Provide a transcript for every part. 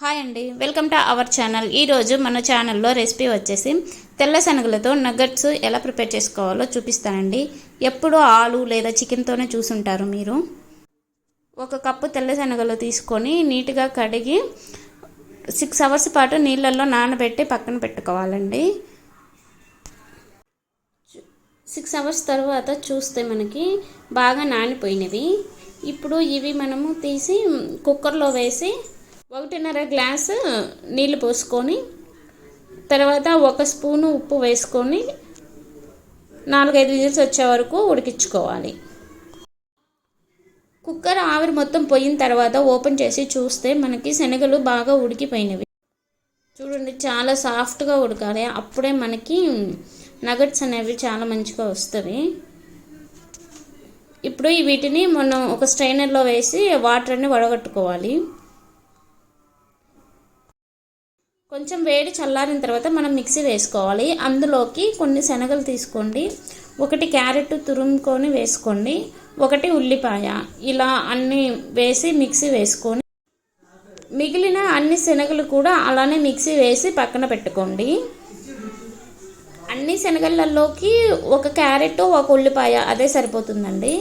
Hi అండి welcome to our channel ఈరోజు మన ఛానల్లో రెసిపీ వచ్చేసి తెల్ల శనగలతో నగట్స్ ఎలా ప్రిపేర్ చేసుకోవాలో చూపిస్తానండి. ఎప్పుడు ఆలు లేదా చికెన్తోనే చూసుంటారు మీరు. ఒక కప్పు తెల్ల శనగలు తీసుకొని నీట్గా కడిగి సిక్స్ అవర్స్ పాటు నీళ్ళల్లో నానబెట్టి పక్కన పెట్టుకోవాలండి. సిక్స్ అవర్స్ తర్వాత చూస్తే మనకి బాగా నానిపోయినవి. ఇప్పుడు ఇవి మనము తీసి కుక్కర్లో వేసి ఒకటిన్నర గ్లాసు నీళ్ళు పోసుకొని తర్వాత ఒక స్పూను ఉప్పు వేసుకొని నాలుగైదు విజిల్స్ వచ్చే వరకు ఉడికించుకోవాలి. కుక్కర్ ఆవిరి మొత్తం పోయిన తర్వాత ఓపెన్ చేసి చూస్తే మనకి శనగలు బాగా ఉడికిపోయినవి. చూడండి చాలా సాఫ్ట్గా ఉడకాలి. అప్పుడే మనకి నగట్స్ అనేవి చాలా మంచిగా వస్తాయి ఇప్పుడు వీటిని మనం ఒక స్ట్రైనర్లో వేసి వాటర్ని వడగట్టుకోవాలి. కొంచెం వేడి చల్లారిన తర్వాత మనం మిక్సీ వేసుకోవాలి. అందులోకి కొన్ని శనగలు తీసుకోండి. ఒకటి క్యారెట్ తురుముకొని వేసుకోండి. ఒకటి ఉల్లిపాయ. ఇలా అన్నీ వేసి మిక్సీ వేసుకొని మిగిలిన అన్ని శనగలు కూడా అలానే మిక్సీ వేసి పక్కన పెట్టుకోండి. అన్ని శనగలలోకి ఒక క్యారెట్ ఒక ఉల్లిపాయ అదే సరిపోతుందండి.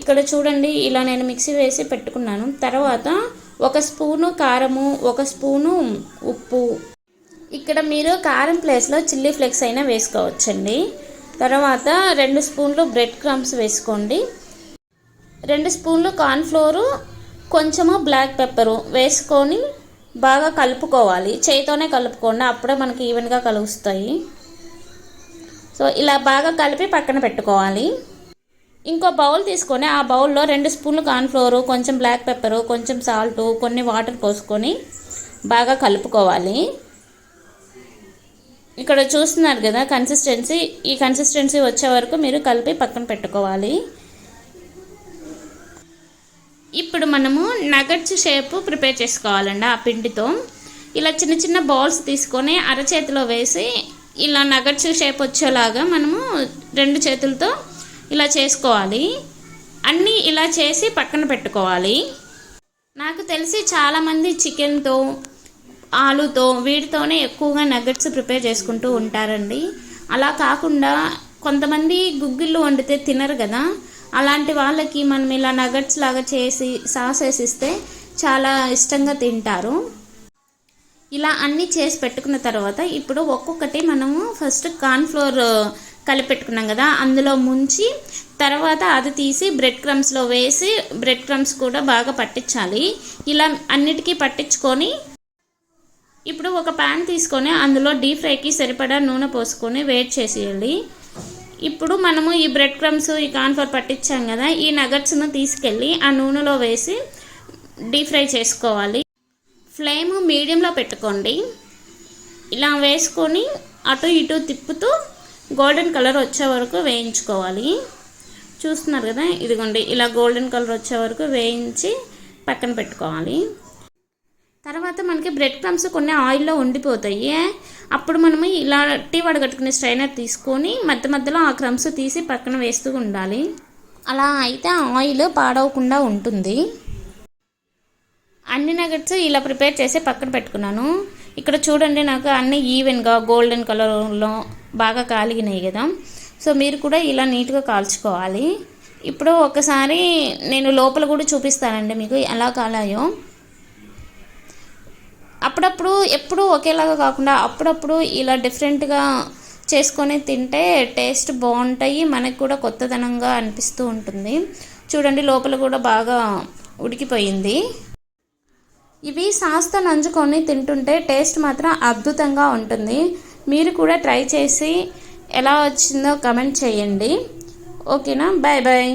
ఇక్కడ చూడండి ఇలా నేను మిక్సీ వేసి పెట్టుకున్నాను. తర్వాత ఒక స్పూను కారము ఒక స్పూను ఉప్పు ఇక్కడ మీరు కారం ప్లేస్లో చిల్లీ ఫ్లేక్స్ అయినా వేసుకోవచ్చండి. తర్వాత రెండు స్పూన్లు బ్రెడ్ క్రమ్స్ వేసుకోండి. రెండు స్పూన్లు కార్న్ఫ్లోరు కొంచెము బ్లాక్ పెప్పరు వేసుకొని బాగా కలుపుకోవాలి. చేయితోనే కలుపుకోండి అప్పుడే మనకి ఈవెన్గా కలుస్తాయి సో ఇలా బాగా కలిపి పక్కన పెట్టుకోవాలి. ఇంకో బౌల్ తీసుకొని ఆ బౌల్లో రెండు స్పూన్లు కార్న్ఫ్లోరు కొంచెం బ్లాక్ పెప్పరు కొంచెం సాల్ట్ కొన్ని వాటర్ పోసుకొని బాగా కలుపుకోవాలి. ఇక్కడ చూస్తున్నారు కదా కన్సిస్టెన్సీ ఈ కన్సిస్టెన్సీ వచ్చే వరకు మీరు కలిపి పక్కన పెట్టుకోవాలి. ఇప్పుడు మనము నగట్స్ షేప్ ప్రిపేర్ చేసుకోవాలండి ఆ పిండితో. ఇలా చిన్న చిన్న బాల్స్ తీసుకొని అరచేతిలో వేసి ఇలా నగట్స్ షేప్ వచ్చేలాగా మనము రెండు చేతులతో ఇలా చేసుకోవాలి. అన్నీ ఇలా చేసి పక్కన పెట్టుకోవాలి. నాకు తెలిసి చాలామంది చికెన్తో ఆలుతో వీటితోనే ఎక్కువగా నగట్స్ ప్రిపేర్ చేసుకుంటూ ఉంటారండి. అలా కాకుండా కొంతమంది గుగ్గిళ్ళు వండితే తినరు కదా. అలాంటి వాళ్ళకి మనం ఇలా నగట్స్ లాగా చేసి సాస్ వేసిస్తే చాలా ఇష్టంగా తింటారు. ఇలా అన్నీ చేసి పెట్టుకున్న తర్వాత ఇప్పుడు ఒక్కొక్కటి మనము ఫస్ట్ కార్న్ఫ్లోర్ కలిపెట్టుకున్నాం కదా. అందులో ముంచి తర్వాత అది తీసి బ్రెడ్ క్రమ్స్లో వేసి బ్రెడ్ క్రమ్స్ కూడా బాగా పట్టించాలి. ఇలా అన్నిటికీ పట్టించుకొని ఇప్పుడు ఒక ప్యాన్ తీసుకొని అందులో డీప్ ఫ్రైకి సరిపడా నూనె పోసుకొని వేట్ చేసేయాలి. ఇప్పుడు మనము ఈ బ్రెడ్ క్రమ్స్ ఈ కాన్ఫర్ పట్టించాం కదా ఈ నగట్స్ను తీసుకెళ్ళి ఆ నూనెలో వేసి డీప్ ఫ్రై చేసుకోవాలి. ఫ్లేమ్ మీడియంలో పెట్టుకోండి. ఇలా వేసుకొని అటు ఇటు తిప్పుతూ గోల్డెన్ కలర్ వచ్చే వరకు వేయించుకోవాలి. చూస్తున్నారు కదా ఇదిగోండి ఇలా గోల్డెన్ కలర్ వచ్చే వరకు వేయించి పక్కన పెట్టుకోవాలి. తర్వాత మనకి బ్రెడ్ క్రమ్స్ కొన్ని ఆయిల్లో ఉండిపోతాయి. అప్పుడు మనము ఇలా టీ వడగట్టుకునే స్ట్రైనర్ తీసుకొని మధ్య మధ్యలో ఆ క్రమ్స్ తీసి పక్కన వేస్తూ ఉండాలి. అలా అయితే ఆయిల్ పాడవకుండా ఉంటుంది. అన్ని నగట్స్ ఇలా ప్రిపేర్ చేసి పక్కన పెట్టుకున్నాను. ఇక్కడ చూడండి నాకు అన్ని ఈవెన్గా గోల్డెన్ కలర్లో బాగా కాలిగినాయి కదా. సో మీరు కూడా ఇలా నీట్గా కాల్చుకోవాలి. ఇప్పుడు ఒకసారి నేను లోపల కూడా చూపిస్తానండి మీకు ఎలా కాలాయో. అప్పుడప్పుడు ఎప్పుడూ ఒకేలాగా కాకుండా అప్పుడప్పుడు ఇలా డిఫరెంట్గా చేసుకొని తింటే టేస్ట్ బాగుంటాయి మనకు కూడా కొత్తదనంగా అనిపిస్తూ ఉంటుంది. చూడండి లోపల కూడా బాగా ఉడికిపోయింది. ఇవి సాస్తో నంచుకొని తింటుంటే టేస్ట్ మాత్రం అద్భుతంగా ఉంటుంది. మీరు కూడా ట్రై చేసి ఎలా వచ్చిందో కమెంట్ చేయండి. ఓకేనా? Bye bye.